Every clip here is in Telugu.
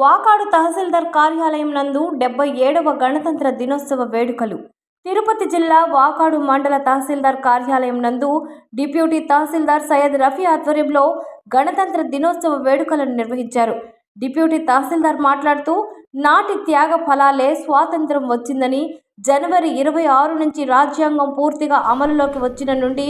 వాకాడు తహసీల్దార్ కార్యాలయం నందు డెబ్బై ఏడవ గణతంత్ర దినోత్సవ వేడుకలు. తిరుపతి జిల్లా వాకాడు మండల తహసీల్దార్ కార్యాలయం నందు డిప్యూటీ తహసీల్దార్ సయ్యద్ రఫీ ఆధ్వర్యంలో గణతంత్ర దినోత్సవ వేడుకలను నిర్వహించారు. డిప్యూటీ తహసీల్దార్ మాట్లాడుతూ నాటి త్యాగ ఫలాలే స్వాతంత్రం వచ్చిందని జనవరి ఇరవై ఆరు నుంచి రాజ్యాంగం పూర్తిగా అమలులోకి వచ్చిన నుండి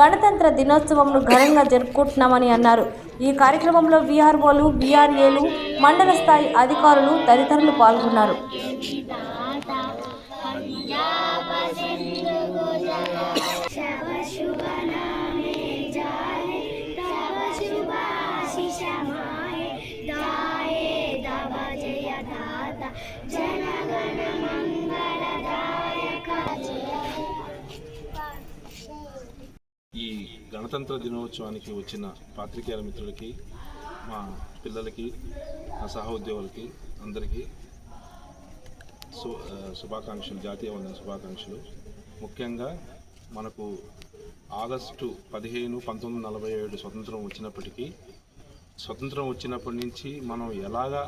గణతంత్ర దినోత్సవంను ఘనంగా జరుపుకుంటున్నామని అన్నారు. ఈ కార్యక్రమంలో విఆర్ఓలు విఆర్ఏలు మండల స్థాయి అధికారులు తదితరులు పాల్గొన్నారు. జనగణ. గణతంత్ర దినోత్సవానికి వచ్చిన పాత్రికేయుల మిత్రులకి మా పిల్లలకి నా సహోద్యోగులకి అందరికీ సు శుభాకాంక్షలు జాతీయ వందన శుభాకాంక్షలు. ముఖ్యంగా మనకు ఆగస్టు పదిహేను పంతొమ్మిది నలభై ఏడు స్వతంత్రం వచ్చినప్పటికీ స్వతంత్రం వచ్చినప్పటి నుంచి మనం ఎలాగా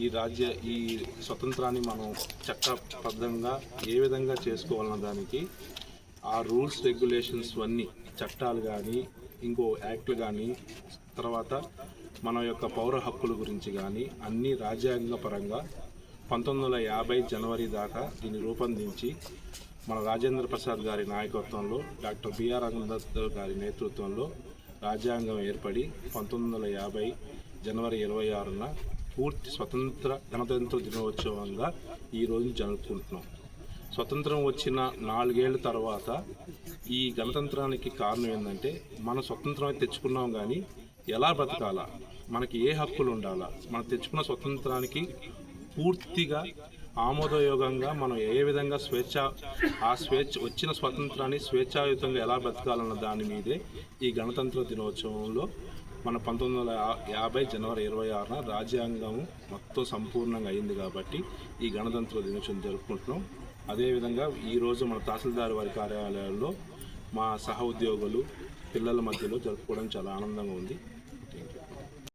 ఈ రాజ్య ఈ స్వతంత్రాన్ని మనం చట్టబద్ధంగా ఏ విధంగా చేసుకోవాలన్న దానికి ఆ రూల్స్ రెగ్యులేషన్స్ అన్నీ చట్టాలు కానీ ఇంకో యాక్ట్లు కానీ తర్వాత మన యొక్క పౌర హక్కుల గురించి కానీ అన్ని రాజ్యాంగ పరంగా పంతొమ్మిది వందల యాభై జనవరి దాకా దీన్ని రూపొందించి మన రాజేంద్ర ప్రసాద్ గారి నాయకత్వంలో డాక్టర్ బిఆర్ అంబేద్కర్ గారి నేతృత్వంలో రాజ్యాంగం ఏర్పడి పంతొమ్మిది వందల యాభై జనవరి ఇరవై ఆరున పూర్తి స్వతంత్ర గణతంత్ర దినోత్సవంగా ఈరోజు జరుపుకుంటున్నాం. స్వతంత్రం వచ్చిన నాలుగేళ్ళ తర్వాత ఈ గణతంత్రానికి కారణం ఏంటంటే మనం స్వతంత్రం అయితే తెచ్చుకున్నాం కానీ ఎలా బ్రతకాలా? మనకి ఏ హక్కులు ఉండాలా? మనం తెచ్చుకున్న స్వతంత్రానికి పూర్తిగా ఆమోదయోగంగా మనం ఏ విధంగా స్వేచ్ఛ ఆ స్వేచ్ఛ వచ్చిన స్వతంత్రాన్ని స్వేచ్ఛాయుతంగా ఎలా బ్రతకాలన్న దాని మీదే ఈ గణతంత్ర దినోత్సవంలో మన పంతొమ్మిది వందల యాభై జనవరి ఇరవై ఆరున రాజ్యాంగం మొత్తం సంపూర్ణంగా అయింది కాబట్టి ఈ గణతంత్ర దినోత్సవం జరుపుకుంటున్నాం. అదేవిధంగా ఈరోజు మన తహసీల్దార్ వారి కార్యాలయాల్లో మా సహ ఉద్యోగులు పిల్లల మధ్యలో జరుపుకోవడం చాలా ఆనందంగా ఉంది.